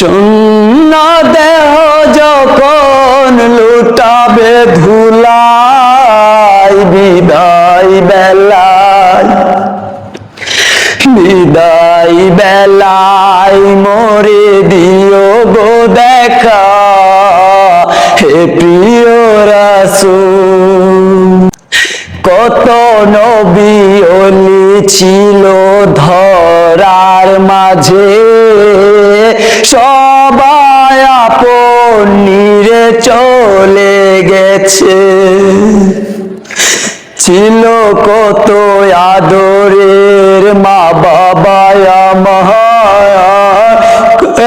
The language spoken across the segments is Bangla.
শূন্য দেহ যখন লুটাবে ধুলাই, বিদায় বেলায় বিদায় বেলায় মোরে দিও গো দেখা হে প্রিয় রাসূল। কত নবী অলি ছিল ধরার মাঝে। সবাই আপন চলে গেছে। ছিল কত আদরের মা বাবা আমার।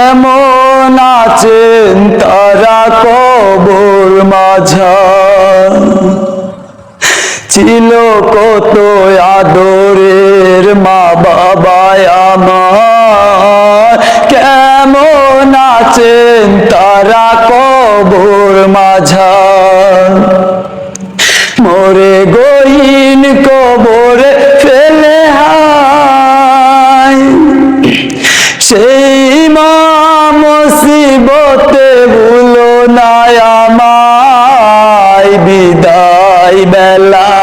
এমন আছেন তারা কবর মাঝা? ছিল কত আদরের মা বাবা আমার। কেমন আছেন তারা কবর মাঝা মোরে গইন কবরে ফেলে সেই মা মুসিবতে ভুলো না আমায়। বিদায় বেলায়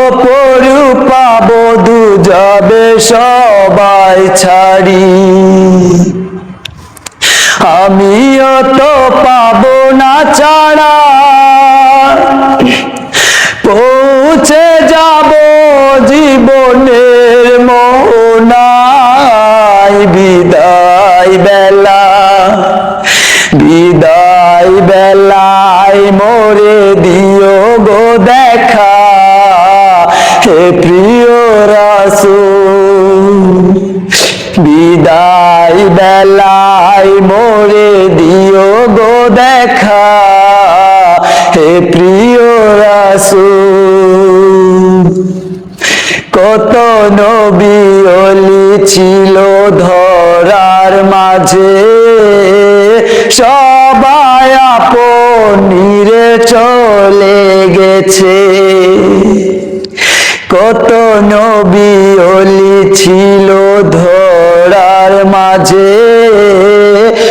অপরূপা বধু যাবে সবাই ছাড়ি। আমিও তো পাবো না ছাড়া। পৌঁছে যাব জীবনের মোহনায়। বিদায় বেলা প্রিয় রাসূল, বিদায় বেলায় মোরে দিও গো দেখা। হে প্রিয় রাসূল, কত নবী অলি ছিল ধরার মাঝে। সবাই আপন চলে গেছে। কত নবী অলি ছিল ধরার মাঝে।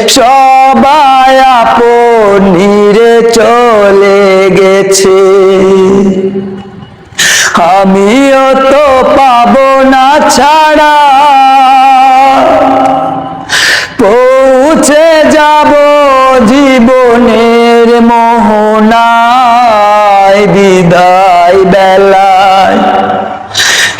সবাই আপন নিরে চলে গেছে। আমিও তো পাবো না ছাড়া। পৌঁছে যাব জীবনের মোহনায়। বিদায় বেলায়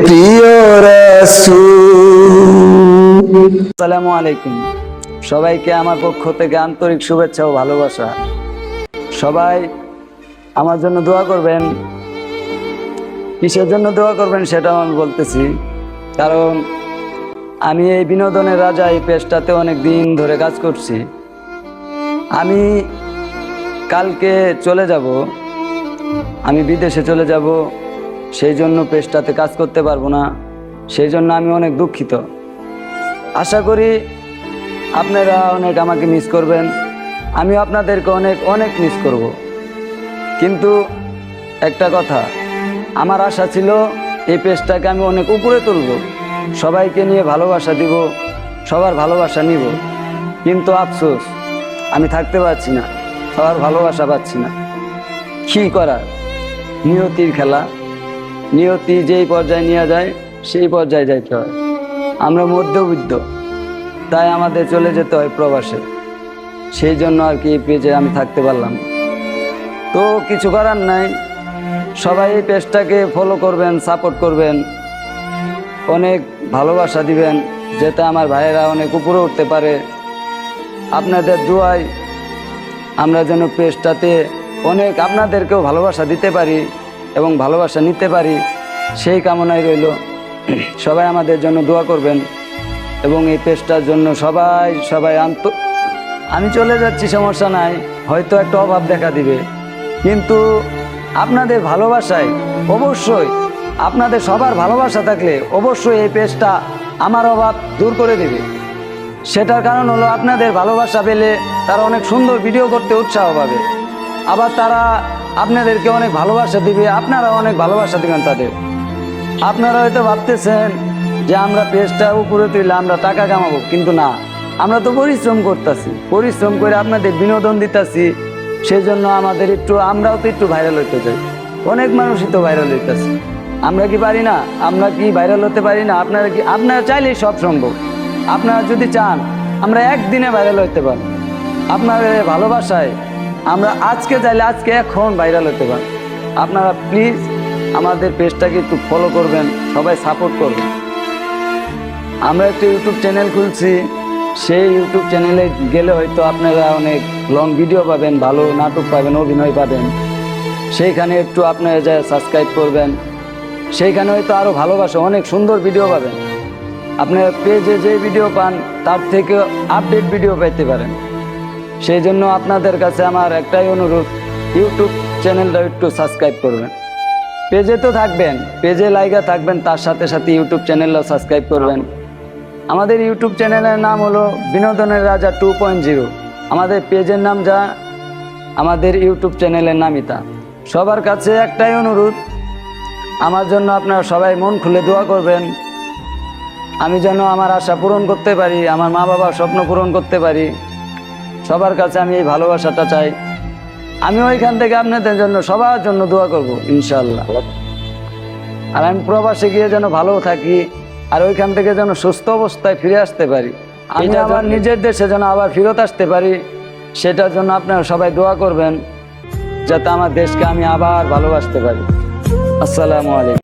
প্রিয় আসসালামু আলাইকুম। সবাইকে আমার পক্ষ থেকে আন্তরিক শুভেচ্ছা ও ভালোবাসা। সবাই আমার জন্য দোয়া করবেন। কিসের জন্য দোয়া করবেন সেটাও আমি বলতেছি। কারণ আমি এই বিনোদনের রাজা এই পেজটাতে অনেক দিন ধরে কাজ করছি। আমি কালকে চলে যাব। আমি বিদেশে চলে যাব। সেই জন্য পেজটাতে কাজ করতে পারব না। সেই জন্য আমি অনেক দুঃখিত। আশা করি আপনারা অনেক আমাকে মিস করবেন। আমি আপনাদেরকে অনেক অনেক মিস করব। কিন্তু একটা কথা, আমার আশা ছিল এই পেজটাকে আমি অনেক উপরে তুলব। সবাইকে নিয়ে ভালোবাসা দিব, সবার ভালোবাসা নিব। কিন্তু আফসোস, আমি থাকতে পারছি না, সবার ভালোবাসা পাচ্ছি না। কী করার? নিয়তির খেলা। নিয়তি যেই পর্যায়ে নিয়ে যায়, সেই পর্যায়ে যাইতে হয়। আমরা মধ্যবিত্ত, তাই আমাদের চলে যেতে হয় প্রবাসে। সেই জন্য আর কি এই পেজে আমি থাকতে পারলাম তো কিছু করার নাই। সবাই এই পেজটাকে ফলো করবেন সাপোর্ট করবেন। অনেক ভালোবাসা দিবেন, যাতে আমার ভাইয়েরা অনেক উপরে উঠতে পারে। আপনাদের দোয়ায় আমরা যেন পেজটাতে অনেক আপনাদেরকেও ভালোবাসা দিতে পারি। এবং ভালোবাসা নিতে পারি, সেই কামনায় রইল। সবাই আমাদের জন্য দোয়া করবেন এবং এই পেজটার জন্য সবাই সবাই আন্ত। আমি চলে যাচ্ছি, সমস্যা নাই, হয়তো একটা অভাব দেখা দিবে। কিন্তু আপনাদের ভালোবাসায় অবশ্যই, আপনাদের সবার ভালোবাসা থাকলে অবশ্যই এই পেজটা আমার অভাব দূর করে দেবে। সেটার কারণ হলো আপনাদের ভালোবাসা পেলে তারা অনেক সুন্দর ভিডিও করতে উৎসাহ পাবে। আবার তারা আপনাদেরকে অনেক ভালোবাসা দিবে আপনারা অনেক ভালোবাসা দিবেন তাদের। আপনারা হয়তো ভাবতেছেন যে আমরা পেজটা উপরে তুলে আমরা টাকা কামাবো, কিন্তু না। আমরা তো পরিশ্রম করতেছি, পরিশ্রম করে আপনাদের বিনোদন দিতেছি সেই জন্য আমাদের একটু, আমরাও তো একটু ভাইরাল হইতে চাই। অনেক মানুষই তো ভাইরাল হইতেছে। আমরা কি পারি না? আমরা কি ভাইরাল হতে পারি না? আপনারা কি, আপনারা চাইলেই সব সম্ভব। আপনারা যদি চান, আমরা একদিনে ভাইরাল হতে পারি আপনাদের ভালোবাসায় আমরা আজকে চাইলে আজকে এখন ভাইরাল হতে পারি। আপনারা প্লিজ আমাদের পেজটাকে একটু ফলো করবেন, সবাই সাপোর্ট করবেন। আমরা একটা ইউটিউব চ্যানেল খুলছি, সেই ইউটিউব চ্যানেলে গেলে হয়তো আপনারা অনেক লং ভিডিও পাবেন, ভালো নাটক পাবেন, অভিনয় পাবেন। সেইখানে একটু আপনারা যা সাবস্ক্রাইব করবেন, সেইখানে হয়তো আরও ভালোবাসা, অনেক সুন্দর ভিডিও পাবেন। আপনারা পেজে যে ভিডিও পান, তার থেকে আপডেট ভিডিও পেতে পারেন। সেই জন্য আপনাদের কাছে আমার একটাই অনুরোধ ইউটিউব চ্যানেলটা একটু সাবস্ক্রাইব করবেন। পেজে তো থাকবেন, পেজে লাইগা থাকবেন, তার সাথে সাথে ইউটিউব চ্যানেলও সাবস্ক্রাইব করবেন। আমাদের ইউটিউব চ্যানেলের নাম হলো বিনোদনের রাজা টু পয়েন্ট জিরো আমাদের পেজের নাম যা, আমাদের ইউটিউব চ্যানেলের নামই তা। সবার কাছে একটাই অনুরোধ, আমার জন্য আপনারা সবাই মন খুলে দোয়া করবেন। আমি যেন আমার আশা পূরণ করতে পারি, আমার মা বাবার স্বপ্ন পূরণ করতে পারি। সবার কাছে আমি এই ভালোবাসাটা চাই। আমি ওইখান থেকে আপনাদের জন্য সবার জন্য দোয়া করব ইনশাল্লাহ আর আমি প্রবাসে গিয়ে যেন ভালো থাকি আর ওইখান থেকে যেন সুস্থ অবস্থায় ফিরে আসতে পারি। আমি আমার নিজের দেশে যেন আবার ফেরত আসতে পারি সেটার জন্য আপনারা সবাই দোয়া করবেন যাতে আমার দেশকে আমি আবার ভালোবাসতে পারি। আসসালামু আলাইকুম।